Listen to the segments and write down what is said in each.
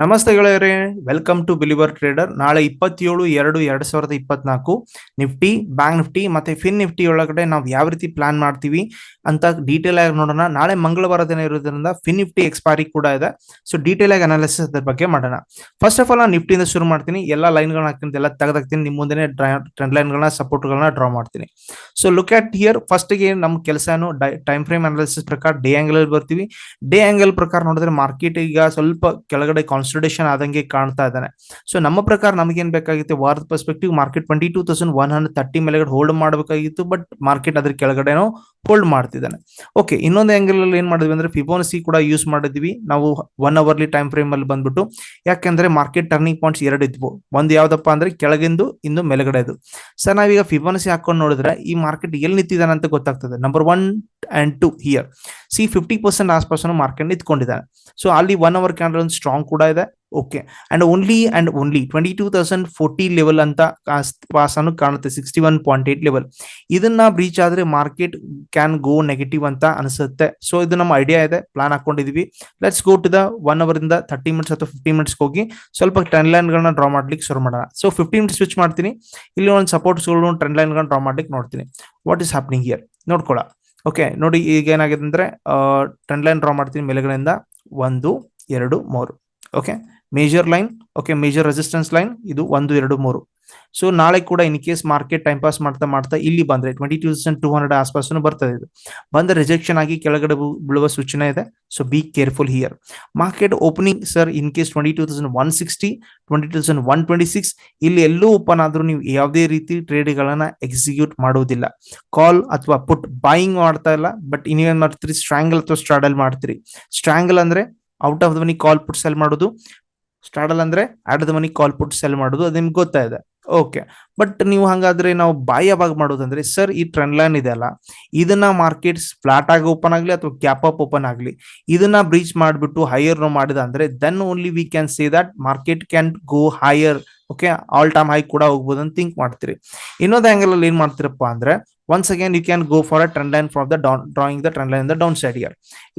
ನಮಸ್ತೆ ಗೆಳೆಯರೇ welcome to believer trader ನಾಳೆ ಇಪ್ಪತ್ತೇಳು ಎರಡು ಎರಡ್ ಸಾವಿರದ ಇಪ್ಪತ್ನಾಲ್ಕು. ನಿಫ್ಟಿ ಬ್ಯಾಂಕ್ ನಿಫ್ಟಿ ಮತ್ತೆ ಫಿನ್ ನಿಫ್ಟಿ ಒಳಗಡೆ ನಾವು ಯಾವ ರೀತಿ ಪ್ಲಾನ್ ಮಾಡ್ತೀವಿ ಅಂತ ಡೀಟೇಲ್ ಆಗಿ ನೋಡೋಣ. ನಾಳೆ ಮಂಗಳವಾರ ದಿನ ಇರೋದ್ರಿಂದ ಫಿನ್ ನಿಫ್ಟಿ ಎಕ್ಸ್ಪೈರಿ ಕೂಡ ಇದೆ. ಸೊ ಡೀಟೇಲ್ ಆಗಿ ಅನಾಲಿಸಿಸ್ ಅದ್ರ ಬಗ್ಗೆ ಮಾಡೋಣ. ಫಸ್ಟ್ ಆಫ್ ಆಲ್ ನಾನು ನಿಫ್ಟಿಯಿಂದ ಶುರು ಮಾಡ್ತೀನಿ. ಎಲ್ಲ ಲೈನ್ಗಳನ್ನ ಹಾಕ್ತೀನಿ ಎಲ್ಲ ತೆಗೆದಾಕ್ತೀನಿ. ನಿಮ್ಮ ಮುಂದೆ ಟ್ರೆಂಡ್ ಲೈನ್ಗಳನ್ನ ಸಪೋರ್ಟ್ಗಳನ್ನ ಡ್ರಾ ಮಾಡ್ತೀನಿ. ಸೊ ಲುಕ್ ಅಟ್ ಹಿಯರ್ ಫಸ್ಟ್ಗೆ ನಮ್ಮ ಕೆಲಸನು ಟೈಮ್ ಫ್ರೇಮ್ ಅನಾಲಿಸಿಸ್ ಪ್ರಕಾರ ಡೇ ಆಂಗಲ್ ಬರ್ತೀವಿ. ಡೇ ಆಂಗಲ್ ಪ್ರಕಾರ ನೋಡಿದ್ರೆ ಮಾರ್ಕೆಟ್ ಈಗ ಸ್ವಲ್ಪ ಕೆಳಗಡೆ ಕಾನ್ಸಲ್ಟೇಷನ್ ಆದಂಗೆ ಕಾಣ್ತಾ ಇದ್ದಾನೆ. ಸೊ ನಮ್ಮ ಪ್ರಕಾರ ನಮಗೇನ್ ಬೇಕಾಗಿತ್ತು? ವಾರದ perspective market twenty two thousand one hundred thirty ಮೇಲೆಗಡೆ ಹೋಲ್ಡ್ ಮಾಡಬೇಕಾಗಿತ್ತು ಬಟ್ ಮಾರ್ಕೆಟ್ ಅದ್ರ ಕೆಳಗಡೆನೋ ಹೋಲ್ಡ್ ಮಾಡ್ತಿದ್ದಾನೆ. ಓಕೆ ಇನ್ನೊಂದು ಆಂಗಲ್ ಅಲ್ಲಿ ಏನ್ ಮಾಡಿದ್ವಿ ಅಂದ್ರೆ ಫಿಬೋನಸಿ ಕೂಡ ಯೂಸ್ ಮಾಡಿದ್ವಿ. ನಾವು ಒನ್ ಅವರ್ಲಿ ಟೈಮ್ ಫ್ರೇಮ್ ಅಲ್ಲಿ ಬಂದ್ಬಿಟ್ಟು, ಯಾಕೆಂದ್ರೆ ಮಾರ್ಕೆಟ್ ಟರ್ನಿಂಗ್ ಪಾಯಿಂಟ್ಸ್ ಎರಡು ಇದ್ವು. ಒಂದು ಯಾವ್ದಪ್ಪ ಅಂದ್ರೆ ಕೆಳಗಿಂದು, ಇನ್ನು ಮೇಲ್ಗಡೆದು. ಸರ್ ನಾವೀಗ ಫಿಬೋನಸಿ ಹಾಕೊಂಡು ನೋಡಿದ್ರೆ ಈ ಮಾರ್ಕೆಟ್ ಎಲ್ಲಿ ನಿಂತಿದ್ದಾನೆ ಅಂತ ಗೊತ್ತಾಗ್ತದೆ. Number one and two here see fifty percent ಆಸ್ಪಾಸ್ market ನಿಂತ್ಕೊಂಡಿದ್ದಾನೆ ಸೊ ಅಲ್ಲಿ ಒನ್ ಅವರ್ ಕ್ಯಾಂಡಲ್ ಒಂದು ಸ್ಟ್ರಾಂಗ್ ಕೂಡ ಇದೆ. Okay and only and only twenty two thousand forty level ಅಂತ ಪಾಸ್ ಅನ್ನು ಕಾಣುತ್ತೆ sixty one point eight level ಇದನ್ನ ಬ್ರೀಚ್ ಆದ್ರೆ ಮಾರ್ಕೆಟ್ ಕ್ಯಾನ್ ಗೋ ನೆಗೆಟಿವ್ ಅಂತ ಅನಿಸುತ್ತೆ. ಸೊ ಇದು ನಮ್ಮ ಐಡಿಯಾ ಇದೆ. Plan ಹಾಕೊಂಡಿದೀವಿ. Let's go to the one hour ಇಂದ ತರ್ಟಿ ಮಿನಿಟ್ಸ್ ಅಥವಾ ಫಿಫ್ಟಿ ಮಿನಿಟ್ಸ್ ಹೋಗಿ ಸ್ವಲ್ಪ ಟ್ರೆಂಡ್ ಲೈನ್ ಗಳನ್ನ ಡ್ರಾ ಮಾಡ್ಲಿಕ್ಕೆ ಶುರು ಮಾಡೋಣ. ಸೊ ಫಿಫ್ಟಿ ಮಿನಿಟ್ಸ್ ಸ್ವಿಚ್ ಮಾಡ್ತೀನಿ. ಇಲ್ಲಿ ಒಂದು ಸಪೋರ್ಟ್ಸ್ ಟ್ರೆಂಡ್ ಲೈನ್ ಗಳನ್ನ ಡ್ರಾ ಮಾಡ್ಲಿಕ್ಕೆ ನೋಡ್ತೀನಿ. ವಾಟ್ ಇಸ್ ಹ್ಯಾಪ್ನಿಂಗ್ ಹಿಯರ್ ನೋಡ್ಕೊಳ ಓಕೆ ನೋಡಿ ಈಗ ಏನಾಗಿದೆ ಅಂದ್ರೆ ಟ್ರೆಂಡ್ ಲೈನ್ ಡ್ರಾ ಮಾಡ್ತೀನಿ ಮೇಲ್ಗಡೆಯಿಂದ. ಒಂದು, ಎರಡು, ಮೂರು. Okay major line okay major resistance line ಇದು ಒಂದು, ಎರಡು, ಮೂರು. ಸೊ ನಾಳೆ ಕೂಡ in case market time pass ಮಾಡ್ತಾ ಮಾಡ್ತಾ ಇಲ್ಲಿ ಬಂದ್ರೆ twenty two thousand two hundred ಆಸ್ಪಾಸ್ ಬರ್ತದೆ ಇದು. ಬಂದ ರಿಜೆಕ್ಷನ್ ಆಗಿ ಕೆಳಗಡೆ ಬೀಳುವ ಸೂಚನೆ ಇದೆ. So be careful here market opening sir in case twenty two thousand one sixty twenty thousand one twenty six ಇಲ್ಲಿ ಎಲ್ಲೂ ಓಪನ್ ಆದ್ರೂ ನೀವು ಯಾವುದೇ ರೀತಿ ಟ್ರೇಡ್ಗಳನ್ನ ಎಕ್ಸಿಕ್ಯೂಟ್ ಮಾಡುವುದಿಲ್ಲ ಕಾಲ್ ಅಥವಾ ಪುಟ್ ಬಾಯಿಂಗ್ ಮಾಡ್ತಾ ಇಲ್ಲ ಬಟ್ ಇನ್ನೇನ್ ಮಾಡ್ತೀರಿ? ಸ್ಟ್ರಾಂಗಲ್ ಅಥವಾ ಸ್ಟ್ರಾಡಲ್ ಮಾಡ್ತೀರಿ. ಸ್ಟ್ರಾಂಗಲ್ ಅಂದ್ರೆ out of the money call put sell ಮಾಡೋದು. ಸ್ಟ್ರಾಡಲ್ ಅಂದ್ರೆ at the money call put sell ಮಾಡೋದು. ಅದು ನಿಮ್ಗೆ ಗೊತ್ತಾ ಇದೆ ಓಕೆ ಬಟ್ ನೀವು ಹಂಗಾದ್ರೆ ನಾವು ಬಾಯವಾಗಿ ಮಾಡೋದಂದ್ರೆ ಸರ್ ಈ ಟ್ರೆಂಡ್ ಲೈನ್ ಇದೆ ಅಲ್ಲ. ಇದನ್ನ ಮಾರ್ಕೆಟ್ಸ್ ಫ್ಲಾಟ್ ಆಗಿ ಓಪನ್ ಆಗಲಿ ಅಥವಾ ಕ್ಯಾಪ್ ಅಪ್ ಓಪನ್ ಆಗಲಿ, ಇದನ್ನ ಬ್ರೀಚ್ ಮಾಡಿಬಿಟ್ಟು ಹೈಯರ್ ಮಾಡಿದ ಅಂದ್ರೆ then only we can say that market can go higher okay all time high ಕೂಡ ಹೋಗ್ಬೋದು ಅಂತ ಥಿಂಕ್ ಮಾಡ್ತೀರಿ. ಇನ್ನೊಂದು ಆ್ಯಂಗಲ್ ಅಲ್ಲಿ ಏನ್ ಮಾಡ್ತೀರಪ್ಪ ಅಂದ್ರೆ once again you can go for a trend line from the down drawing the trend line the down side here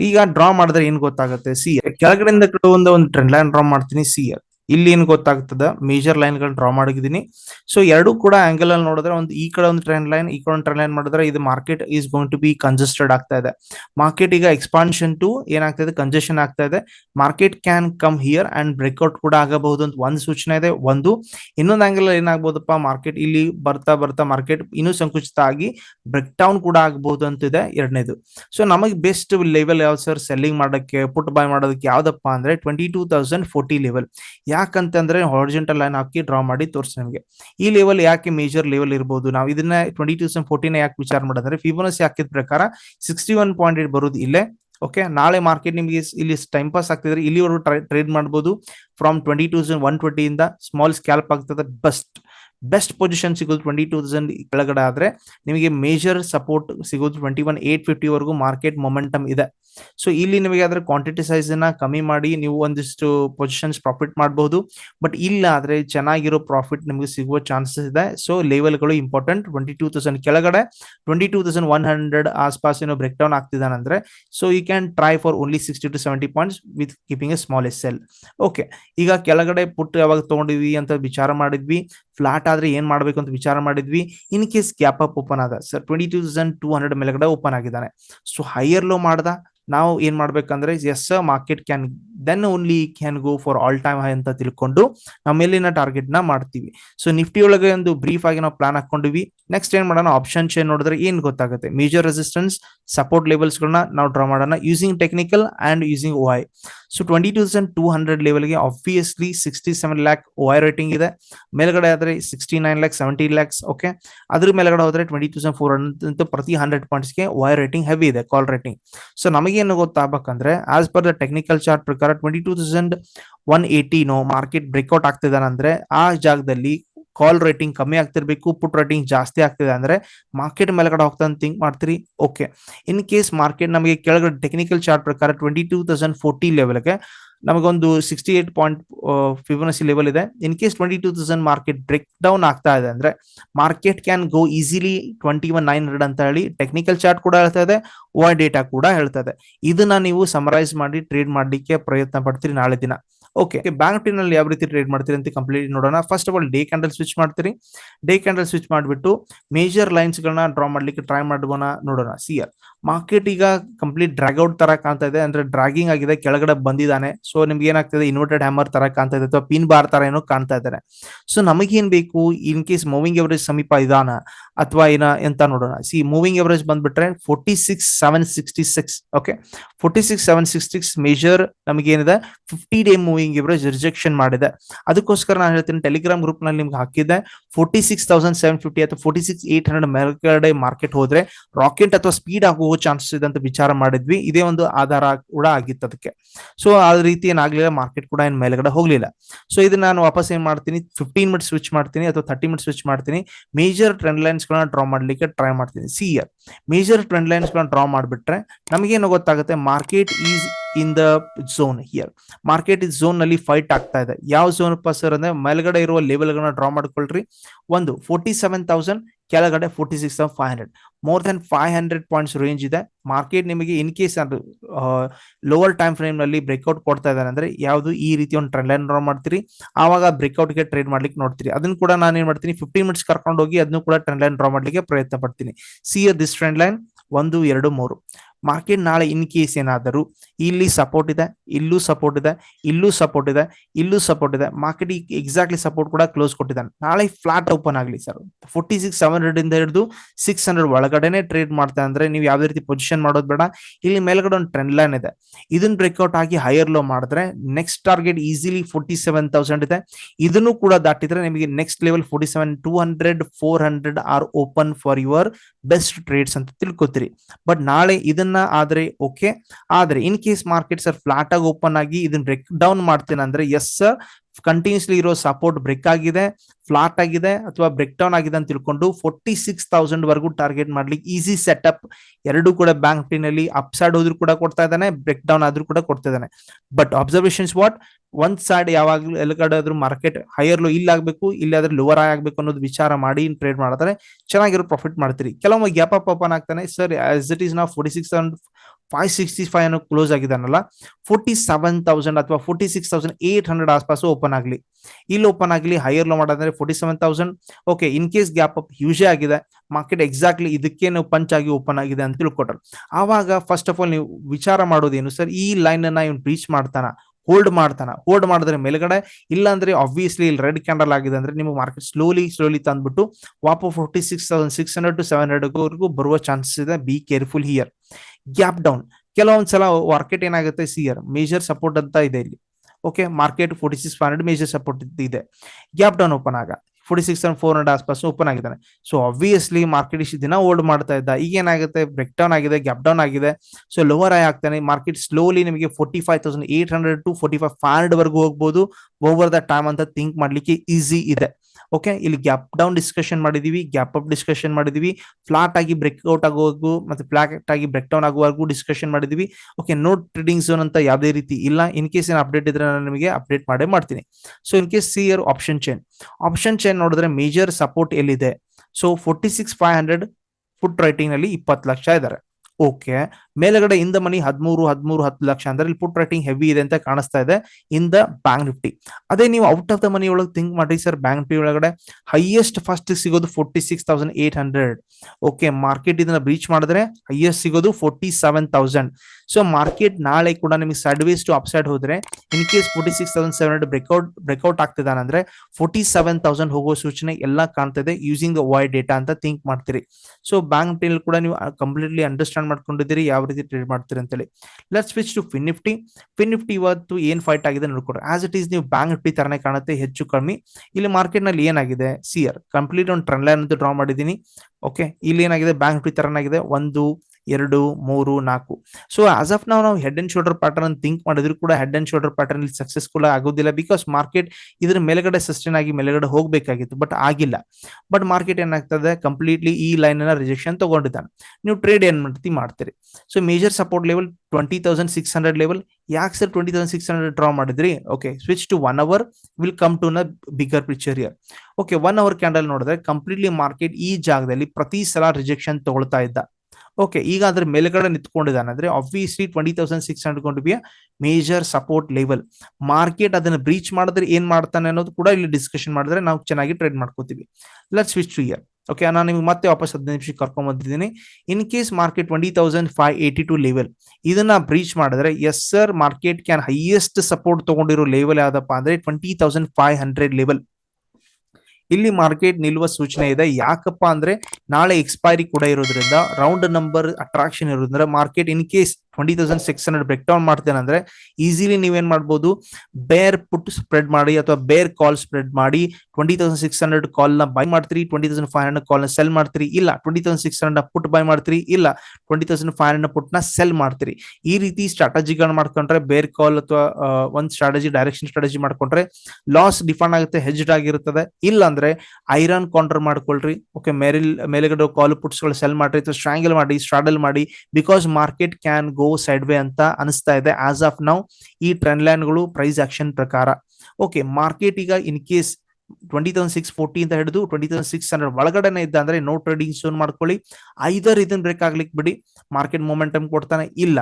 ಈಗ ಡ್ರಾ ಮಾಡಿದ್ರೆ ಏನ್ ಗೊತ್ತಾಗುತ್ತೆ? ಸಿ ಕೆಳಗಡೆಯಿಂದ ಒಂದು ಒಂದು ಟ್ರೆಂಡ್ ಲೈನ್ ಡ್ರಾ ಮಾಡ್ತೀನಿ ಸಿ ಇಯರ್ ಇಲ್ಲಿ ಏನ್ ಗೊತ್ತಾಗ್ತದ? ಮೇಜರ್ ಲೈನ್ಗಳು ಡ್ರಾ ಮಾಡಿದೀನಿ ಸೊ ಎರಡು ಕೂಡ ಆಂಗಲ್ ಅಲ್ಲಿ ನೋಡಿದ್ರೆ ಒಂದು ಈ ಕಡೆ ಒಂದು ಟ್ರೆಂಡ್ ಲೈನ್ ಈ ಕಡೆ ಒಂದು ಟ್ರೆಂಡ್ ಲೈನ್ ಮಾಡಿದ್ರೆ ಇದು market is going to be congested ಆಗ್ತಾ ಇದೆ. ಮಾರ್ಕೆಟ್ ಈಗ ಎಕ್ಸ್ಪಾನ್ಷನ್ ಟು ಏನಾಗ್ತಾ ಇದೆ? ಕಂಜೆಷನ್ ಆಗ್ತಾ ಇದೆ. Market can come here and breakout ಕೂಡ ಆಗಬಹುದು ಅಂತ ಒಂದು ಸೂಚನೆ ಇದೆ, ಒಂದು. ಇನ್ನೊಂದು ಆಂಗಲ್ ಏನಾಗಬಹುದಪ್ಪ ಮಾರ್ಕೆಟ್ ಇಲ್ಲಿ ಬರ್ತಾ ಬರ್ತಾ ಮಾರ್ಕೆಟ್ ಇನ್ನೂ ಸಂಕುಚಿತ ಆಗಿ ಬ್ರೇಕ್ ಡೌನ್ ಕೂಡ ಆಗಬಹುದು ಅಂತ ಇದೆ, ಎರಡನೇದು. ಸೊ ನಮಗೆ ಬೆಸ್ಟ್ ಲೆವೆಲ್ ಯಾವ ಸರ್ ಸೆಲ್ಲಿಂಗ್ ಮಾಡೋಕ್ಕೆ ಪುಟ್ ಬೈ ಮಾಡೋದಕ್ಕೆ ಯಾವ್ದಪ್ಪ ಅಂದ್ರೆ twenty two thousand forty level ಯಾಕಂತಂದ್ರೆ ಹಾರಿಜೆಂಟಲ್ ಲೈನ್ ಹಾಕಿ ಡ್ರಾ ಮಾಡಿ ತೋರಿಸಿ ನಿಮಗೆ. ಈ ಲೆವೆಲ್ ಯಾಕೆ ಮೇಜರ್ ಲೆವೆಲ್ ಇರಬಹುದು ನಾವು ಇದನ್ನ ಟ್ವೆಂಟಿ ಟೂ ಸೆವೆನ್ ಫೋರ್ಟಿನ ಯಾಕೆ ವಿಚಾರ ಮಾಡಿದ್ರೆ ಫಿಬೋನಸ್ ಹಾಕಿದ ಪ್ರಕಾರ ಸಿಕ್ಸ್ಟಿ ಒನ್ ಪಾಯಿಂಟ್ ಏಟ್ ಬರೋದು ಇಲ್ಲೇ ಓಕೆ ನಾಳೆ ಮಾರ್ಕೆಟ್ ನಿಮಗೆ ಇಲ್ಲಿ ಟೈಮ್ ಪಾಸ್ ಆಗ್ತಿದ್ರೆ ಇಲ್ಲಿವರೆಗೂ ಟ್ರೇಡ್ ಮಾಡಬಹುದು from twenty two one twenty ಇಂದ ಸ್ಮಾಲ್ ಸ್ಕ್ಯಾಲ್ಪ್ ಆಗ್ತದೆ ಬೆಸ್ಟ್ ಬೆಸ್ಟ್ ಪೊಸಿಷನ್ ಸಿಗೋದು ಟ್ವೆಂಟಿ ಟೂ ತೌಸಂಡ್ ಕೆಳಗಡೆ ಆದ್ರೆ ನಿಮಗೆ ಮೇಜರ್ ಸಪೋರ್ಟ್ ಸಿಗೋದು ಟ್ವೆಂಟಿ ಒನ್ ಏಟ್ ಫಿಫ್ಟಿ ವರೆಗೂ ಮಾರ್ಕೆಟ್ ಮೊಮೆಂಟಮ್ ಇದೆ. ಸೊ ಇಲ್ಲಿ ನಿಮಗೆ ಅದರ ಕ್ವಾಂಟಿಟಿ ಸೈಜ್ನ ಕಮ್ಮಿ ಮಾಡಿ ನೀವು ಒಂದಿಷ್ಟು ಪೊಸಿಷನ್ಸ್ ಪ್ರಾಫಿಟ್ ಮಾಡಬಹುದು. ಬಟ್ ಇಲ್ಲ ಆದ್ರೆ ಚೆನ್ನಾಗಿರೋ ಪ್ರಾಫಿಟ್ ನಿಮಗೆ ಸಿಗುವ ಚಾನ್ಸಸ್ ಇದೆ. ಸೊ ಲೆವೆಲ್ಗಳು ಇಂಪಾರ್ಟೆಂಟ್ ಟ್ವೆಂಟಿ ಟೂ ತೌಸಂಡ್ ಕೆಳಗಡೆ twenty two thousand one hundred ಆಸ್ಪಾಸ್ ಏನೋ ಬ್ರೇಕ್ ಡೌನ್ ಆಗ್ತಿದ್ದಾನೆ ಅಂದ್ರೆ so you can try for only sixty to seventy points with keeping a small S L okay ಈಗ ಕೆಳಗಡೆ ಪುಟ್ ಯಾವಾಗ ತಗೊಂಡಿದ್ವಿ ಅಂತ ವಿಚಾರ ಮಾಡಿದ್ವಿ. ಫ್ಲಾಟ್ ಆದ್ರೆ ಏನ್ ಮಾಡ್ಬೇಕು ಅಂತ ವಿಚಾರ ಮಾಡಿದ್ವಿ. In case gap up open ಆದ sir twenty two thousand two hundred ಮೇಲ್ಗಡೆ ಓಪನ್ ಆಗಿದ್ದಾನೆ. ಸೊ ಹೈಯರ್ ಲೋ ಮಾಡ್ದ. ನಾವು ಏನ್ ಮಾಡ್ಬೇಕಂದ್ರೆ as market can then only can go for all time high ಅಂತ ತಿಳ್ಕೊಂಡು ನಾವು ಮೇಲಿನ ಟಾರ್ಗೆಟ್ನ ಮಾಡ್ತೀವಿ. ಸೊ ನಿಫ್ಟಿ ಒಳಗೆ ಒಂದು ಬ್ರೀಫ್ ಆಗಿ ನಾವು ಪ್ಲಾನ್ ಹಾಕೊಂಡಿವಿ ನೆಕ್ಸ್ಟ್ ಏನ್ ಮಾಡೋಣ? ಆಪ್ಷನ್ ಚೇನ್ ನೋಡಿದ್ರೆ ಏನ್ ಗೊತ್ತಾಗುತ್ತೆ? ಮೇಜರ್ ರೆಸಿಸ್ಟೆನ್ಸ್ ಸಪೋರ್ಟ್ ಲೆವೆಲ್ಸ್ ಗಳನ್ನ ನಾವು ಡ್ರಾ ಮಾಡೋಣ. Using technical and using O I so twenty thousand two hundred ಲೆವೆಲ್ಗೆ obviously sixty seven lakh O I writing ಇದೆ. ಮೇಲ್ಗಡೆ ಆದ್ರೆ sixty nine lakh seventy lakhs okay ಅದ್ರ ಮೇಲ್ಗಡೆ ಹೋದ್ರೆ ಟ್ವೆಂಟಿ ತೌಸಂಡ್ ಫೋರ್ ಹಂಡ್ರೆಡ್ ಪ್ರತಿ ಹಂಡ್ರೆಡ್ ಪಾಯಿಂಟ್ಸ್ಗೆ ಐ ರೇಟಿಂಗ್ ಹೆವಿ ಇದೆ ಕಾಲ್ ರೇಟಿಂಗ್ ಸೊ ನಮಗೇನು ಗೊತ್ತಾಗಬೇಕಂದ್ರೆ as per the technical chart ಪ್ರಕಾರ twenty two thousand one eighteen market breakout ಆಗ್ತಿದಾನೆ ಅಂದ್ರೆ ಆ ಜಾಗದಲ್ಲಿ ಕಾಲ್ ರೇಟಿಂಗ್ ಕಮ್ಮಿ ಆಗ್ತಿರ್ಬೇಕು ಪುಟ್ ರೇಟಿಂಗ್ ಜಾಸ್ತಿ ಆಗ್ತಿದೆ ಅಂದ್ರೆ ಮಾರ್ಕೆಟ್ ಮೇಲ್ಗಡೆ ಹೋಗ್ತಾ ಥಿಂಕ್ ಮಾಡ್ತೀರಿ ಓಕೆ ಇನ್ ಕೇಸ್ ಮಾರ್ಕೆಟ್ ನಮಗೆ ಕೆಳಗಡೆ ಟೆಕ್ನಿಕಲ್ ಚಾರ್ಟ್ ಪ್ರಕಾರ ಟ್ವೆಂಟಿ ಟೂ ತೌಸಂಡ್ ಫೋರ್ಟಿ ಲೆವೆಲ್ಗೆ ನಮಗೊಂದು sixty eight point Fibonacci level ಇದೆ. In case twenty two thousand market break down ಆಗ್ತಾ ಇದೆ ಅಂದ್ರೆ market can go easily twenty one nine hundred ಅಂತ ಹೇಳಿ ಟೆಕ್ನಿಕಲ್ ಚಾರ್ಟ್ ಕೂಡ ಹೇಳ್ತಾ ಇದೆ ಓ ಡೇಟಾ ಕೂಡ ಹೇಳ್ತಾ ಇದೆ. ಇದನ್ನ ನೀವು ಸಮರೈಸ್ ಮಾಡಿ ಟ್ರೇಡ್ ಮಾಡಲಿಕ್ಕೆ ಪ್ರಯತ್ನ ಪಡ್ತೀರಿ ನಾಳೆ ದಿನ. ಓಕೆ ಬ್ಯಾಂಕ್ನಲ್ಲಿ ಯಾವ ರೀತಿ ಟ್ರೇಡ್ ಮಾಡ್ತೀರಿ ಅಂತ ಕಂಪ್ಲೀಟ್ ನೋಡೋಣ. First of all day candle switch ಮಾಡ್ತೀರಿ. ಡೇ ಕ್ಯಾಂಡಲ್ ಸ್ವಿಚ್ ಮಾಡಿಬಿಟ್ಟು ಮೇಜರ್ ಲೈನ್ಸ್ ಗಳನ್ನ ಡ್ರಾ ಮಾಡ್ಲಿಕ್ಕೆ ಟ್ರೈ ಮಾಡೋಣ ನೋಡೋಣ. ಸಿಯರ್ ಮಾರ್ಕೆಟ್ ಈಗ ಕಂಪ್ಲೀಟ್ ಡ್ರಾಗ್ ಔಟ್ ತರ ಕಾಣ್ತಾ ಇದೆ. ಅಂದ್ರೆ ಡ್ರಾಗಿಂಗ್ ಆಗಿದೆ. ಕೆಳಗಡೆ ಬಂದಿದ್ದಾನೆ. ಸೊ ನಿಮ್ಗೆ ಏನಾಗ್ತದೆ? ಇನ್ವರ್ಟೆಡ್ ಹ್ಯಾಮರ್ ತರ ಕಾಣ್ತಾ ಇದೆ. ಅಥವಾ ಪಿನ್ ಬಾರ್ ತರ ಏನೋ ಕಾಣ್ತಾ ಇದ್ದಾರೆ ಸೊ ನಮಗೇನ್ ಬೇಕು? ಇನ್ ಕೇಸ್ ಮೂವಿಂಗ್ ಎವರೇಜ್ ಸಮೀಪ ಇದಾನ, ಅಥವಾ ಏನ ಎಂತ ನೋಡೋಣ. ಸಿ ಮೂವಿಂಗ್ ಎವರೇಜ್ ಬಂದ್ಬಿಟ್ರೆ forty six seven sixty six okay forty six seven six six major ನಮಗೇನಿದೆ? Fifty day moving average rejection ಮಾಡಿದೆ. ಅದಕ್ಕೋಸ್ಕರ ನಾನು ಹೇಳ್ತೀನಿ ಟೆಲಿಗ್ರಾಮ್ ಗ್ರೂಪ್ನಲ್ಲಿ ನಿಮ್ಗೆ ಹಾಕಿದ್ದೆ. Forty six thousand seven fifty ಅಥವಾ ಫೋರ್ಟಿ ಸಿಕ್ಸ್ ಏಟ್ ಹಂಡ್ರೆಡ್ ಮೇಲ್ಗಡೆ ಮಾರ್ಕೆಟ್ ಹೋದ್ರೆ ರಾಕೆಟ್ ಅಥವಾ ಸ್ಪೀಡ್ ಆಗುವ ಚಾನ್ಸಸ್ ಇದೆ ಅಂತ ವಿಚಾರ ಮಾಡಿದ್ವಿ. ಇದೇ ಒಂದು ಆಧಾರ ಕೂಡ ಆಗಿತ್ತು ಅದಕ್ಕೆ. ಸೊ ಆ ರೀತಿ ಏನಾಗ್ಲಿಲ್ಲ ಮಾರ್ಕೆಟ್ ಕೂಡ ಏನ್ ಮೇಲ್ಗಡೆ ಹೋಗ್ಲಿಲ್ಲ. ಸೊ ಇದನ್ನ ನಾನು ವಾಪಸ್ ಏನ್ ಮಾಡ್ತೀನಿ ಫಿಫ್ಟೀನ್ ಮಿನಿಟ್ ಸ್ವಿಚ್ ಮಾಡ್ತೀನಿ ಅಥವಾ ತರ್ಟಿ ಮಿನಿಟ್ ಸ್ವಿಚ್ ಮಾಡ್ತೀನಿ. ಮೇಜರ್ ಟ್ರೆಂಡ್ ಲೈನ್ಸ್ ಗಳನ್ನ ಡ್ರಾ ಮಾಡ್ಲಿಕ್ಕೆ ಟ್ರೈ ಮಾಡ್ತೀನಿ. See here major trend lines ಗಳನ್ನ ಡ್ರಾ ಮಾಡಿಬಿಟ್ರೆ ನಮಗೇನು ಗೊತ್ತಾಗುತ್ತೆ market is in the zone here market ಝೋನ್ನಲ್ಲಿ fight ಆಗ್ತಾ ಇದೆ. ಯಾವ ಝೋನ್ ಸರ್ ಅಂದ್ರೆ ಮೇಲ್ಗಡೆ ಇರುವ ಲೆವೆಲ್ ಗಳನ್ನ ಡ್ರಾ ಮಾಡ್ಕೊಳ್ರಿ. ಒಂದು ಫೋರ್ಟಿ ಸೆವೆನ್ ತೌಸಂಡ್ ಕೆಳಗಡೆ forty six thousand five hundred more then five hundred points range ಇದೆ. ಮಾರ್ಕೆಟ್ ನಿಮಗೆ ಇನ್ ಕೇಸ್ ಅದು ಲೋವರ್ ಟೈಮ್ ಫ್ರೇಮ್ನಲ್ಲಿ ಬ್ರೇಕ್ಔಟ್ ಕೊಡ್ತಾ ಇದ್ದಾರೆ ಅಂದ್ರೆ ಯಾವುದು ಈ ರೀತಿ ಒಂದು ಟ್ರೆಂಡ್ ಲೈನ್ ಡ್ರಾ ಮಾಡ್ತೀರಿ. ಆವಾಗ ಬ್ರೇಕ್ಔಟ್ಗೆ ಟ್ರೇಡ್ ಮಾಡ್ಲಿಕ್ಕೆ ನೋಡ್ತೀರಿ. ಅದನ್ನು ಕೂಡ ನಾನು ಏನ್ ಮಾಡ್ತೀನಿ ಫಿಫ್ಟೀನ್ ಮಿನಿಟ್ಸ್ ಕರ್ಕೊಂಡು ಹೋಗಿ ಅದನ್ನು ಕೂಡ ಟ್ರೆಂಡ್ ಲೈನ್ ಡ್ರಾ ಮಾಡ್ಲಿಕ್ಕೆ ಪ್ರಯತ್ನ ಪಡ್ತೀನಿ. ಸಿ ದಿಸ್ ಟ್ರೆಂಡ್ ಲೈನ್ ಒಂದು, ಎರಡು, ಮೂರು. ಮಾರ್ಕೆಟ್ ನಾಳೆ ಇನ್ ಕೇಸ್ ಏನಾದರೂ, ಇಲ್ಲಿ ಸಪೋರ್ಟ್ ಇದೆ, ಇಲ್ಲೂ ಸಪೋರ್ಟ್ ಇದೆ, ಇಲ್ಲೂ ಸಪೋರ್ಟ್ ಇದೆ, ಇಲ್ಲೂ ಸಪೋರ್ಟ್ ಇದೆ. ಮಾರ್ಕೆಟ್ ಎಕ್ಸಾಕ್ಟ್ಲಿ ಸಪೋರ್ಟ್ ಕೂಡ ಕ್ಲೋಸ್ ಕೊಟ್ಟಿದ್ದಾನೆ. ನಾಳೆ ಫ್ಲಾಟ್ ಓಪನ್ ಆಗಲಿ sir forty six seven hundred ಇಂದ ಹಿಡಿದು ಸಿಕ್ಸ್ ಹಂಡ್ರೆಡ್ ಒಳಗಡೆನೆ ಟ್ರೇಡ್ ಮಾಡ್ತಾ ಅಂದ್ರೆ ನೀವು ಯಾವ್ದೇ ರೀತಿ ಪೊಸಿಷನ್ ಮಾಡೋದು ಬೇಡ. ಇಲ್ಲಿ ಮೇಲ್ಗಡೆ ಒಂದು ಟ್ರೆಂಡ್ ಲೈನ್ ಇದೆ. ಇದನ್ನ ಬ್ರೇಕ್ಔಟ್ ಆಗಿ ಹೈಯರ್ ಲೋ ಮಾಡಿದ್ರೆ next target easily forty seven thousand ಇದೆ. ಇದನ್ನು ಕೂಡ ದಾಟಿದ್ರೆ ನಿಮಗೆ next level forty seven two hundred four hundred are open for your best trades ಅಂತ ತಿಳ್ಕೊತೀರಿ. ಬಟ್ ನಾಳೆ ಇದನ್ನ ಆದ್ರೆ ಓಕೆ ಆದ್ರೆ in case market sir flat ಆಗಿ ಓಪನ್ ಆಗಿ ಇದನ್ನ ಬ್ರೇಕ್ ಡೌನ್ ಮಾಡ್ತೇನೆ ಅಂದ್ರೆ ಎಸ್ ಕಂಟಿನ್ಯೂಸ್ಲಿ ಇರೋ ಸಪೋರ್ಟ್ ಬ್ರೇಕ್ ಆಗಿದೆ ಫ್ಲಾಟ್ ಆಗಿದೆ ಅಥವಾ ಬ್ರೇಕ್ ಡೌನ್ ಆಗಿದೆ ಅಂತ ತಿಳ್ಕೊಂಡು ಫೋರ್ಟಿ ಸಿಕ್ಸ್ ತೌಸಂಡ್ ವರೆಗೂ ಟಾರ್ಗೆಟ್ ಮಾಡ್ಲಿಕ್ಕೆ ಈಸಿ ಸೆಟಪ್ ಎರಡು ಕೂಡ ಬ್ಯಾಂಕ್ನಲ್ಲಿ ಅಪ್ ಸೈಡ್ ಹೋದ್ರು ಕೂಡ ಕೊಡ್ತಾ ಇದ್ದಾನೆ ಬ್ರೇಕ್ ಡೌನ್ ಆದ್ರೂ ಕೂಡ ಕೊಡ್ತಾ ಇದ್ದಾನೆ. ಬಟ್ ಅಬ್ಸರ್ವೇಷನ್ಸ್ ವಾಟ್ ಒಂದ್ ಸೈಡ್ ಯಾವಾಗ್ಲೂ ಎಲ್ಲಗಡೆ ಆದ್ರೂ ಮಾರ್ಕೆಟ್ ಹೈಯರ್ ಲೋ ಇಲ್ಲಿ ಆಗ್ಬೇಕು, ಇಲ್ಲಿ ಆದ್ರೆ ಲೋವರ್ ಆಗ್ಬೇಕು ಅನ್ನೋದು ವಿಚಾರ ಮಾಡಿ ಟ್ರೇಡ್ ಮಾಡ್ತಾರೆ. ಚೆನ್ನಾಗಿರೋ ಪ್ರಾಫಿಟ್ ಮಾಡ್ತೀರಿ. ಕೆಲವೊಮ್ಮೆ ಗ್ಯಾಪ್ ಅಪ್ ಓಪನ್ ಆಗ್ತಾನೆ. ಸರ್ ಆಸ್ ಇಟ್ ಈಸ್ ನಾವು forty six five sixty five ಅನ್ನೋ ಕ್ಲೋಸ್ ಆಗಿದಾನಲ್ಲ ಫೋರ್ಟಿ ಸೆವೆನ್ ತೌಸಂಡ್ ಅಥವಾ forty six thousand eight hundred ಆಸ್ಪಾಸು open ಆಗಲಿ. ಇಲ್ಲಿ ಓಪನ್ ಆಗಲಿ ಹೈಯರ್ ಲೋ ಮಾಡೋದಂದ್ರೆ forty seven thousand okay in case gap up ಯೂಸೇ ಆಗಿದೆ ಮಾರ್ಕೆಟ್ ಎಕ್ಸಾಕ್ಟ್ಲಿ ಇದಕ್ಕೆ ನೀವು ಪಂಚ್ ಆಗಿ ಓಪನ್ ಆಗಿದೆ ಅಂತ ತಿಳ್ಕೊಟ್ರು. ಆವಾಗ ಫಸ್ಟ್ ಆಫ್ ಆಲ್ ನೀವು ವಿಚಾರ ಮಾಡೋದೇನು ಸರ್ ಈ ಲೈನ್ ಅನ್ನ ಇವ್ನು ಬ್ರೀಚ್ ಮಾಡ್ತಾನ. ಹೋಲ್ಡ್ ಮಾಡ್ತಾನ. ಹೋಲ್ಡ್ ಮಾಡಿದ್ರೆ ಮೇಲ್ಗಡೆ ಇಲ್ಲ ಅಂದ್ರೆ ಆಬ್ವಿಯಸ್ಲಿ ಇಲ್ಲಿ ರೆಡ್ ಕ್ಯಾಂಡಲ್ ಆಗಿದೆ ಅಂದ್ರೆ ನಿಮಗೆ ಮಾರ್ಕೆಟ್ ಸ್ಲೋಲಿ ಸ್ಲೋಲಿ ತಂದ್ಬಿಟ್ಟು ವಾಪ forty six thousand six hundred to seven hundred ವರೆಗೂ ಬರುವ ಚಾನ್ಸಸ್ ಇದೆ. Be careful here gap down ಕೆಲವೊಂದ್ಸಲ ಮಾರ್ಕೆಟ್ ಏನಾಗುತ್ತೆ? ಸಿಯರ್ ಮೇಜರ್ ಸಪೋರ್ಟ್ ಅಂತ ಇದೆ ಇಲ್ಲಿ. Okay market forty six five hundred major support ಇದೆ. ಗ್ಯಾಪ್ ಡೌನ್ ಓಪನ್ ಆಗ. Forty six and four hundred ಆಸ್ಪಾಸ್ open ಆಗಿದ್ದಾನೆ. ಸೊ ಅಬ್ವಿಯಸ್ಲಿ ಮಾರ್ಕೆಟ್ ಇಷ್ಟು ದಿನ ಹೋಲ್ಡ್ ಮಾಡ್ತಾ ಇದ್ದ. ಈಗ ಏನಾಗುತ್ತೆ ಬ್ರೇಕ್ ಡೌನ್ ಆಗಿದೆ ಗ್ಯಾಪ್ ಡೌನ್ ಆಗಿದೆ. ಸೊ ಲೋವರ್ ಆಗಿ ಆಗ್ತಾನೆ. ಮಾರ್ಕೆಟ್ ಸ್ಲೋಲಿ ನಿಮಗೆ forty five thousand eight hundred to forty five five hundred ವರೆಗೂ ಹೋಗ್ಬೋದು. ಓವರ್ ದ ಟೈಮ್ ಅಂತ ಥಿಂಕ್ ಮಾಡ್ಲಿಕ್ಕೆ ಈಸಿ ಇದೆ. ಓಕೆ ಇಲ್ಲಿ ಗ್ಯಾಪ್ ಡೌನ್ ಡಿಸ್ಕಷನ್ ಮಾಡಿದೀವಿ ಗ್ಯಾಪ್ ಅಪ್ ಡಿಸ್ಕಷನ್ ಮಾಡಿದೀವಿ ಫ್ಲಾಟ್ ಆಗಿ ಬ್ರೇಕ್ಔಟ್ ಆಗುವವರೆಗೂ ಮತ್ತೆ ಫ್ಲಾಟ್ ಆಗಿ ಬ್ರೇಕ್ ಡೌನ್ ಆಗುವವರೆಗೂ ಡಿಸ್ಕಷನ್ ಮಾಡಿದೀವಿ. ಓಕೆ ನೋ ಟ್ರೇಡಿಂಗ್ ಝೋನ್ ಅಂತ ಯಾವುದೇ ರೀತಿ ಇಲ್ಲ. ಇನ್ ಕೇಸ್ ಏನು ಅಪ್ಡೇಟ್ ಇದ್ರೆ ನಾನು ನಿಮಗೆ ಅಪ್ಡೇಟ್ ಮಾಡೇ ಮಾಡ್ತೀನಿ. So in case see here option chain option chain ನೋಡಿದ್ರೆ ಮೇಜರ್ ಸಪೋರ್ಟ್ ಎಲ್ಲಿದೆ? So forty six five hundred put ರೈಟಿಂಗ್ನಲ್ಲಿ ಇಪ್ಪತ್ತು ಲಕ್ಷ ಇದ್ದಾರೆ. ಓಕೆ. ಮೇಲಗಡೆ ಇಂದ ಮನಿ ಹದಿಮೂರು ಹದಿಮೂರು, ಹತ್ತು ಲಕ್ಷ ಅಂದ್ರೆ ಇಲ್ಲಿ ಪುಟ್ ರೈಟಿಂಗ್ ಹೆವಿ ಇದೆ ಅಂತ ಕಾಣಿಸ್ತಾ ಇದೆ. In the bank Nifty. ಅದೇ ನೀವು ಔಟ್ ಆಫ್ ದ ಮನಿ ಒಳಗೆ ಥಿಂಕ್ ಮಾಡಿ ಸರ್, ಬ್ಯಾಂಕ್ ನಿಫ್ಟಿ ಒಳಗಡೆ ಹೈಯೆಸ್ಟ್ ಫಸ್ಟ್ ಸಿಗೋದು forty six thousand eight hundred. Okay, market ಇದನ್ನ ಬ್ರೀಚ್ ಮಾಡಿದ್ರೆ ಹೈಯೆಸ್ಟ್ ಸಿಗೋದು forty seven thousand. So market ನಾಳೆ ಕೂಡ ನಿಮಗೆ ಸೈಡ್ ಟು ಅಪ್ಸೈಡ್ ಹೋದ್ರೆ in case forty six thousand seven hundred breakout breakout ಆಗ್ತಿದ್ದಾನಂದ್ರೆ forty seven thousand ಹೋಗೋ ಸೂಚನೆ ಎಲ್ಲ ಕಾಣ್ತಿದೆ ಯೂಸಿಂಗ್ ದ ವೈ ಡೇಟಾ ಅಂತ ಥಿಂಕ್ ಮಾಡ್ತೀರಿ. ಸೊ ಬ್ಯಾಂಕ್ ಟೈಲ್ ಕೂಡ ನೀವು ಕಂಪ್ಲೀಟ್ಲಿ ಅಂಡರ್ಸ್ಟ್ಯಾಂಡ್ ಮಾಡ್ಕೊಂಡಿದ್ದೀರಿ, ಯಾವ ರೀತಿ ಟ್ರೇಡ್ ಮಾಡ್ತೀರಿ ಅಂತೇಳಿ. Let switch to fin nifty fin nifty ಇವತ್ತು ಏನ್ ಫೈಟ್ ಆಗಿದೆ ನೋಡ್ಕೊಡ್ರಿ. ಆಸ್ ಇಟ್ ಈಸ್ ನೀವು ಬ್ಯಾಂಕ್ ನಿಫ್ಟಿ ತರನೇ ಕಾಣುತ್ತೆ, ಹೆಚ್ಚು ಕಮ್ಮಿ. ಇಲ್ಲಿ ಮಾರ್ಕೆಟ್ನಲ್ಲಿ ಏನಾಗಿದೆ? ಸಿಯರ್ ಕಂಪ್ಲೀಟ್ ಒಂದು ಟ್ರೆಂಡ್ ಲೈನ್ ಅಂತ ಡ್ರಾ ಮಾಡಿದ್ದೀನಿ. ಓಕೆ ಇಲ್ಲಿ ಏನಾಗಿದೆ? ಬ್ಯಾಂಕ್ ನಿಫ್ಟಿ ತರನಾಗಿದೆ ಒಂದು ಎರಡು, ಮೂರು, ನಾಲ್ಕು. ಸೊ ಆಸ್ ಆಫ್ ನಾವು ನಾವು head and shoulder pattern think ಮಾಡಿದ್ರು ಕೂಡ head and shoulder pattern successful ಆಗೋದಿಲ್ಲ ಬಿಕಾಸ್ ಮಾರ್ಕೆಟ್ ಇದ್ರ ಮೇಲೆಗಡೆ ಸಸ್ಟೈನ್ ಆಗಿ ಮೇಲೆಗಡೆ ಹೋಗಬೇಕಾಗಿತ್ತು ಬಟ್ ಆಗಿಲ್ಲ. ಬಟ್ ಮಾರ್ಕೆಟ್ ಏನಾಗ್ತದೆ? ಕಂಪ್ಲೀಟ್ಲಿ ಈ ಲೈನ್ ಅನ್ನ ರಿಜೆಕ್ಷನ್ ತಗೊಂಡಿದ್ದಾನೆ. ನೀವು ಟ್ರೇಡ್ ಏನ್ ಮಾಡ್ತಿ, ಮಾಡ್ತೀರಿ. So major support level twenty thousand six hundred level ಯಾಕೆ sir twenty thousand six hundred draw ಮಾಡಿದ್ರಿ? Okay switch to one hour will come to the bigger picture here okay one hour candle ನೋಡಿದ್ರೆ completely market ಈ ಜಾಗದಲ್ಲಿ ಪ್ರತಿ ಸಲ rejection ತಗೊಳ್ತಾ ಇದ್ದ. Okay ಈಗ ಅದ್ರ ಮೇಲ್ಗಡೆ ನಿಂತ್ಕೊಂಡಿದ್ದಾನೆ. ಅಂದ್ರೆ obviously twenty thousand six hundred ಕೊಂಡು be major support level market ಅದನ್ನ ಬ್ರೀಚ್ ಮಾಡಿದ್ರೆ ಏನ್ ಮಾಡ್ತಾನೆ ಅನ್ನೋದು ಕೂಡ ಇಲ್ಲಿ ಡಿಸ್ಕಷನ್ ಮಾಡಿದ್ರೆ ನಾವು ಚೆನ್ನಾಗಿ ಟ್ರೇಡ್ ಮಾಡ್ಕೋತೀವಿ. Let switch to here okay ನಾನು ನಿಮ್ಗೆ ಮತ್ತೆ ವಾಪಸ್ ಹದಿನೈದು ನಿಮಿಷಕ್ಕೆ ಕರ್ಕೊಂಡ್ ಬಂದಿದ್ದೀನಿ. In case market twenty thousand five eighty two level ಇದನ್ನ ಬ್ರೀಚ್ ಮಾಡಿದ್ರೆ yes sir market can highest support ತಗೊಂಡಿರೋ ಲೆವೆಲ್ ಯಾವ್ದಪ್ಪ ಅಂದ್ರೆ twenty thousand five hundred level ಇಲ್ಲಿ ಮಾರ್ಕೆಟ್ ನಿಲ್ಲುವ ಸೂಚನೆ ಇದೆ. ಯಾಕಪ್ಪ ಅಂದ್ರೆ ನಾಳೆ ಎಕ್ಸ್ಪೈರಿ ಕೂಡ ಇರೋದ್ರಿಂದ ರೌಂಡ್ ನಂಬರ್ ಅಟ್ರಾಕ್ಷನ್ ಇರೋದ್ರಿಂದ market in case twenty thousand six hundred break down ಮಾಡ್ತೇನೆ ಅಂದ್ರೆ ಈಸಿಲಿ ನೀವೇನ್ ಮಾಡ್ಬೋದು ಬೇರ್ ಪುಟ್ ಸ್ಪ್ರೆಡ್ ಮಾಡಿ ಅಥವಾ ಬೇರ್ ಕಾಲ್ ಸ್ಪ್ರೆಡ್ ಮಾಡಿ ಟ್ವೆಂಟಿ ತೌಸಂಡ್ ಸಿಕ್ಸ್ ಹಂಡ್ರೆಡ್ ಕಾಲ್ನ ಬೈ ಮಾಡ್ತೀರಿ ಟ್ವೆಂಟಿ ತೌಸಂಡ್ ಫೈವ್ ಹಂಡ್ರೆಡ್ ಕಾಲ್ನ ಸೆಲ್ ಮಾಡ್ತೀರಿ, ಇಲ್ಲ twenty thousand six hundred put buy ಮಾಡ್ತೀರಿ, ಇಲ್ಲ twenty thousand five hundred put sell ಮಾಡ್ತೀರಿ. ಈ ರೀತಿ ಸ್ಟ್ರಾಟಜಿಗಳನ್ನ ಮಾಡ್ಕೊಂಡ್ರೆ ಬೇರ್ ಕಾಲ್ ಅಥವಾ ಒಂದ್ ಸ್ಟ್ರಾಟಜಿ ಡೈರೆಕ್ಷನ್ ಸ್ಟ್ರಾಟಜಿ ಮಾಡ್ಕೊಂಡ್ರೆ ಲಾಸ್ ಡಿಫೈನ್ ಆಗುತ್ತೆ ಹೆಜ್ಡ್ ಆಗಿರುತ್ತದೆ. ಇಲ್ಲ ಅಂದ್ರೆ ಐರನ್ ಕೌಂಟರ್ ಮಾಡ್ಕೊಳ್ರಿ ಓಕೆ ಮೇರಿಲ್, ಮೇಲೆಗಡೆ ಕಾಲ್ ಪುಟ್ಸ್ಗಳು ಸೆಲ್ ಮಾಡ್ರಿ, ಅಥವಾ ಸ್ಟ್ರಾಂಗಲ್ ಮಾಡಿ ಸ್ಟ್ರಾಡಲ್ ಮಾಡಿ because market can go side way ಅಂತ ಅನಿಸ್ತಾ ಇದೆ. ಆಸ್ ಆಫ್ ನೌ ಈ ಟ್ರೆಂಡ್ ಲೈನ್ಗಳು ಪ್ರೈಸ್ ಆಕ್ಷನ್ ಪ್ರಕಾರ. ಓಕೆ ಮಾರ್ಕೆಟ್ ಈಗ in case twenty thousand six forty ಅಂತ ಹಿಡಿದು ಟ್ವೆಂಟಿ ತೌಸಂಡ್ ಸಿಕ್ಸ್ ಹಂಡ್ರೆಡ್ ಒಳಗಡೆನೆ ಇದ್ದ ಅಂದ್ರೆ ನೋ ಟ್ರೇಡಿಂಗ್ ಸೋನ್ ಮಾಡ್ಕೊಳ್ಳಿ. ಐದರ್ ಇದನ್ನ ಬ್ರೇಕ್ ಆಗ್ಲಿಕ್ಕೆ ಬಿಡಿ. ಮಾರ್ಕೆಟ್ ಮೊಮೆಂಟಮ್ ಕೊಡ್ತಾನೆ ಇಲ್ಲ.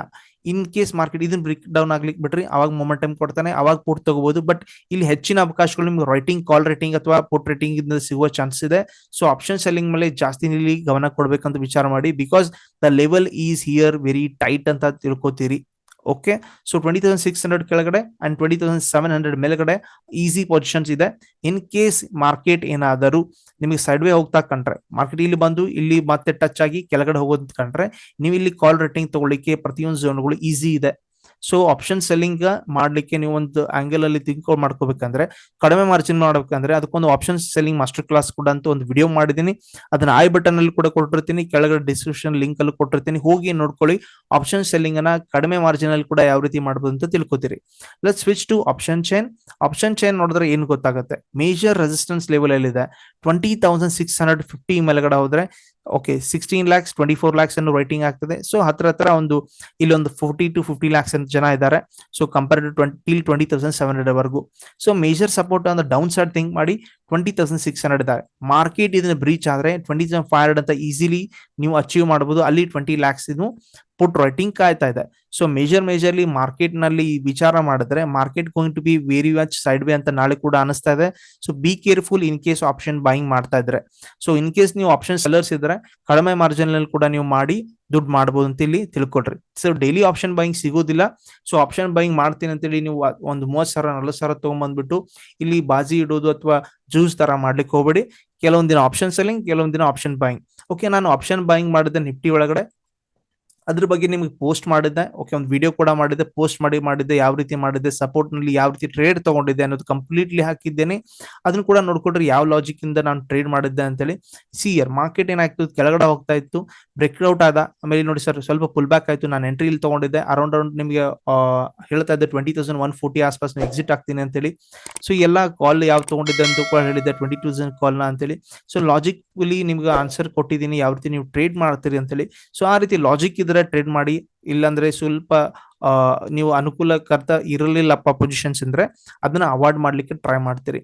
ಇನ್ ಕೇಸ್ ಮಾರ್ಕೆಟ್ ಇದನ್ನ ಬ್ರೇಕ್ ಡೌನ್ ಆಗ್ಲಿಕ್ಕೆ ಬಿಡ್ರಿ ಅವಾಗ ಮೊಮೆಂಟಮ್ ಕೊಡ್ತಾನೆ, ಅವಾಗ ಪುಟ್ ತಗೋಬಹುದು ಬಟ್ ಇಲ್ಲಿ ಹೆಚ್ಚಿನ ಅವಕಾಶಗಳು ನಿಮ್ಗೆ ರೈಟಿಂಗ್ ಕಾಲ್ ರೇಟಿಂಗ್ ಅಥವಾ ಪುಟ್ ರೇಟಿಂಗ್ ಇಂದ ಸಿಗುವ ಚಾನ್ಸ್ ಇದೆ. ಸೊ ಆಪ್ಷನ್ ಸೆಲ್ಲಿಂಗ್ ಮೇಲೆ ಜಾಸ್ತಿ ಇಲ್ಲಿ ಗಮನ ಕೊಡ್ಬೇಕಂತ ವಿಚಾರ ಮಾಡಿ because the level is here very tight ಅಂತ ತಿಳ್ಕೊತೀರಿ. Okay so twenty thousand six hundred ಕೆಳಗಡೆ and twenty thousand seven hundred ಮೇಲ್ಗಡೆ ಈಸಿ ಪೊಸಿಷನ್ಸ್ ಇದೆ. ಇನ್ ಕೇಸ್ ಮಾರ್ಕೆಟ್ ಏನಾದರೂ ನಿಮಗೆ ಸೈಡ್ ವೇ ಹೋಗ್ತಾ ಕಂಡ್ರೆ ಮಾರ್ಕೆಟ್ ಇಲ್ಲಿ ಬಂದು, ಇಲ್ಲಿ ಮತ್ತೆ ಟಚ್ ಆಗಿ ಕೆಳಗಡೆ ಹೋಗೋದ್ ಕಂಡ್ರೆ, ನೀವು ಇಲ್ಲಿ ಕಾಲ್ ರೇಟಿಂಗ್ ತಗೊಳ್ಳಿಕ್ಕೆ ಪ್ರತಿಯೊಂದು ಜೋನ್ಗಳು ಈಸಿ ಇದೆ. ಸೊ ಆಪ್ಷನ್ ಸೆಲ್ಲಿಂಗ್ ಮಾಡ್ಲಿಕ್ಕೆ ನೀವು ಒಂದು ಆಂಗಲ್ ಅಲ್ಲಿ ಥಿಂಕ್ ಮಾಡ್ಕೋಬೇಕಂದ್ರೆ, ಕಡಿಮೆ ಮಾರ್ಜಿನ್ ಮಾಡ್ಬೇಕಂದ್ರೆ ಅದಕ್ಕೊಂದು ಆಪ್ಷನ್ ಸೆಲ್ಲಿಂಗ್ ಮಾಸ್ಟರ್ ಕ್ಲಾಸ್ ಕೂಡ ಅಂತ ಒಂದು ವಿಡಿಯೋ ಮಾಡಿದ್ದೀನಿ. ಅದನ್ನ ಐ ಬಟನ್ ಅಲ್ಲಿ ಕೂಡ ಕೊಟ್ಟಿರ್ತೀನಿ. ಕೆಳಗಡೆ ಡಿಸ್ಕ್ರಿಪ್ಷನ್ ಲಿಂಕ್ ಅಲ್ಲಿ ಕೊಟ್ಟಿರ್ತೀನಿ. ಹೋಗಿ ನೋಡ್ಕೊಳ್ಳಿ. ಆಪ್ಷನ್ ಸೆಲ್ಲಿಂಗ್ ಅನ್ನ ಕಡಿಮೆ ಮಾರ್ಜಿನ್ ಅಲ್ಲಿ ಕೂಡ ಯಾವ ರೀತಿ ಮಾಡಬಹುದು ಅಂತ ತಿಳ್ಕೊತೀರಿ. Let switch to option chain option chain ನೋಡಿದ್ರೆ ಏನ್ ಗೊತ್ತಾಗುತ್ತೆ? ಮೇಜರ್ ರೆಸಿಸ್ಟೆನ್ಸ್ ಲೆವೆಲ್ ಅಲ್ಲಿ ಇದೆ twenty thousand six hundred fifty ಮೇಲ್ಗಡೆ ಹೋದ್ರೆ okay sixteen lakhs twenty four lakhs ಅನ್ನು ರೈಟಿಂಗ್ ಆಗ್ತದೆ. ಸೊ ಹತ್ರ ಹತ್ರ ಒಂದು, ಇಲ್ಲೊಂದು ಫೋರ್ಟಿ ಟು ಫಿಫ್ಟಿ ಲ್ಯಾಕ್ಸ್ ಅಂತ ಜನ ಇದ್ದಾರೆ. So compare to twenty twenty thousand seven hundred ವರೆಗೂ. ಸೊ ಮೇಜರ್ ಸಪೋರ್ಟ್ ಅಂದ್ರೆ ಡೌನ್ ಸೈಡ್ ಥಿಂಕ್ ಮಾಡಿ ಟ್ವೆಂಟಿ ತೌಸಂಡ್ ಸಿಕ್ಸ್ ಹಂಡ್ರೆಡ್ ಇದ್ದಾರೆ ಮಾರ್ಕೆಟ್ ಇದನ್ನ ಬ್ರೀಚ್ ಆದ್ರೆ ಟ್ವೆಂಟಿ ತೌಸಂಡ್ ಫೈವ್ ಹಂಡ್ರೆಡ್ ಅಂತ ಈಸಿಲಿ ನೀವು ಅಚೀವ್ ಮಾಡಬಹುದು ಅಲ್ಲಿ ಟ್ವೆಂಟಿ ಲ್ಯಾಕ್ಸ್ ಇದು ಪುಟ್ ರೈಟಿಂಗ್ ಕಾಯ್ತಾ ಇದೆ. ಸೊ ಮೇಜರ್ ಮೇಜರ್ಲಿ ಮಾರ್ಕೆಟ್ನಲ್ಲಿ ವಿಚಾರ ಮಾಡಿದ್ರೆ market going to be very much side way ಅಂತ ನಾಳೆ ಕೂಡ ಅನಿಸ್ತಾ ಇದೆ. So be careful in case option buying ಮಾಡ್ತಾ ಇದ್ರೆ. ಸೊ ಇನ್ ಕೇಸ್ ನೀವು ಆಪ್ಷನ್ ಸೆಲ್ಲರ್ಸ್ ಇದ್ರೆ ಕಡಿಮೆ ಮಾರ್ಜಿನ್ನಲ್ಲಿ ಕೂಡ ನೀವು ಮಾಡಿ. ದುಡ್ಡು ಮಾಡ್ಬೋದು ಅಂತ ಇಲ್ಲಿ ತಿಳ್ಕೊಡ್ರಿ ಸೊ ಡೈಲಿ ಆಪ್ಷನ್ ಬೈಯಿಂಗ್ ಸಿಗೋದಿಲ್ಲ. ಸೊ ಆಪ್ಷನ್ ಬೈಯಿಂಗ್ ಮಾಡ್ತೀನಿ ಅಂತೇಳಿ ನೀವು ಒಂದು ಮೂವತ್ತು ಸಾವಿರ, ನಲ್ವತ್ತು ಸಾವಿರ ತೊಗೊಂಬಂದ್ಬಿಟ್ಟು ಇಲ್ಲಿ ಬಾಜಿ ಇಡೋದು ಅಥವಾ ಜ್ಯೂಸ್ ತರ ಮಾಡ್ಲಿಕ್ಕೆ ಹೋಗ್ಬೇಡಿ. ಕೆಲವೊಂದಿನ ದಿನ ಆಪ್ಷನ್ ಸೆಲ್ಲಿಂಗ್ ಕೆಲವೊಂದಿನ ದಿನ ಆಪ್ಷನ್ ಬಾಯಿಂಗ್ ಓಕೆ ನಾನು ಆಪ್ಷನ್ ಬೈಯಿಂಗ್ ಮಾಡಿದ್ದೆ ನಿಫ್ಟಿ ಒಳಗಡೆ ಅದ್ರ ಬಗ್ಗೆ ನಿಮ್ಗೆ ಪೋಸ್ಟ್ ಮಾಡಿದ್ದೆ. ಓಕೆ ಒಂದು ವಿಡಿಯೋ ಕೂಡ ಮಾಡಿದ್ದೆ. ಪೋಸ್ಟ್ ಮಾಡಿ ಮಾಡಿದ್ದೆ, ಯಾವ ರೀತಿ ಮಾಡಿದ್ದೆ ಸಪೋರ್ಟ್ನಲ್ಲಿ ಯಾವ ರೀತಿ ಟ್ರೇಡ್ ತಗೊಂಡಿದ್ದೆ ಅನ್ನೋದು ಕಂಪ್ಲೀಟ್ಲಿ ಹಾಕಿದ್ದೇನೆ. ಅದನ್ನ ಕೂಡ ನೋಡ್ಕೊಂಡ್ರೆ ಯಾವ ಲಾಜಿಕ್ ಇಂದ ನಾನು ಟ್ರೇಡ್ ಮಾಡಿದ್ದೆ ಅಂತೇಳಿ. ಸಿ ಇಯರ್ ಮಾರ್ಕೆಟ್ ಏನಾಯ್ತು ಕೆಳಗಡೆ ಹೋಗ್ತಾ ಇತ್ತು. ಬ್ರೇಕ್ಔಟ್ ಆದ. ಆಮೇಲೆ ನೋಡಿ ಸರ್ ಸ್ವಲ್ಪ ಪುಲ್ ಬ್ಯಾಕ್ ಆಯ್ತು. ನಾನು ಎಂಟ್ರಿ ಇಲ್ಲಿ ತಗೊಂಡಿದ್ದೆ. ಅರೌಂಡ್ ಅರೌಂಡ್ ನಿಮಗೆ ಹೇಳ್ತಾ ಇದ್ದೆ ಟ್ವೆಂಟಿ ತೌಸಂಡ್ ಒನ್ ಫೋರ್ಟಿ ಆಸ್ಪಾಸ್ ಎಕ್ಸಿಟ್ ಆಗ್ತೀನಿ ಅಂತೇಳಿ. ಸೊ ಎಲ್ಲ ಕಾಲ್ ಯಾವ ತಗೊಂಡಿದ್ದೆ ಅಂತ ಕೂಡ ಹೇಳಿದ್ದೆ ಟ್ವೆಂಟಿ ತೌಸಂಡ್ ಕಾಲ್ನ ಅಂತೇಳಿ. ಸೊ ಲಾಜಿಕ್ಲಿ ನಿಮ್ಗೆ ಆನ್ಸರ್ ಕೊಟ್ಟಿದ್ದೀನಿ. ಯಾವ ರೀತಿ ನೀವು ಟ್ರೇಡ್ ಮಾಡ್ತೀರಿ ಅಂತೇಳಿ. ಸೊ ಆ ರೀತಿ ಲಾಜಿಕ್ ಇದ್ರೆ ಟ್ರೇಡ್ ಮಾಡಿ, ಇಲ್ಲಾಂದ್ರೆ ಸ್ವಲ್ಪ ನೀವು ಅನುಕೂಲಕರ್ತ ಇರಲಿಲ್ಲಪ್ಪ ಪೊಸಿಷನ್ಸ್ ಅಂದ್ರೆ ಅದನ್ನ ಅವಾಯ್ಡ್ ಮಾಡ್ಲಿಕ್ಕೆ ಟ್ರೈ ಮಾಡ್ತೀರಿ.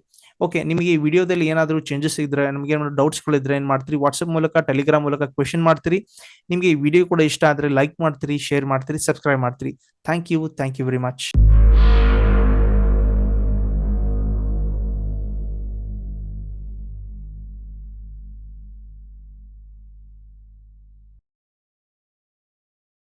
ಓಕೆ ನಿಮಗೆ ಈ ವಿಡಿಯೋದಲ್ಲಿ ಏನಾದರೂ ಚೇಂಜಸ್ ಇದ್ರೆ, ನಿಮಗೆ ಏನಾದ್ರು ಡೌಟ್ಸ್ಗಳಿದ್ರೆ ಏನು ಮಾಡ್ತೀರಿ? ವಾಟ್ಸಪ್ ಮೂಲಕ ಟೆಲಿಗ್ರಾಮ್ ಮೂಲಕ ಕ್ವೆಶನ್ ಮಾಡ್ತೀರಿ. ನಿಮಗೆ ಈ ವಿಡಿಯೋ ಕೂಡ ಇಷ್ಟ ಆದರೆ ಲೈಕ್ ಮಾಡ್ತೀರಿ ಶೇರ್ ಮಾಡ್ತೀರಿ ಸಬ್ಸ್ಕ್ರೈಬ್ ಮಾಡ್ತೀರಿ. Thank you thank you very much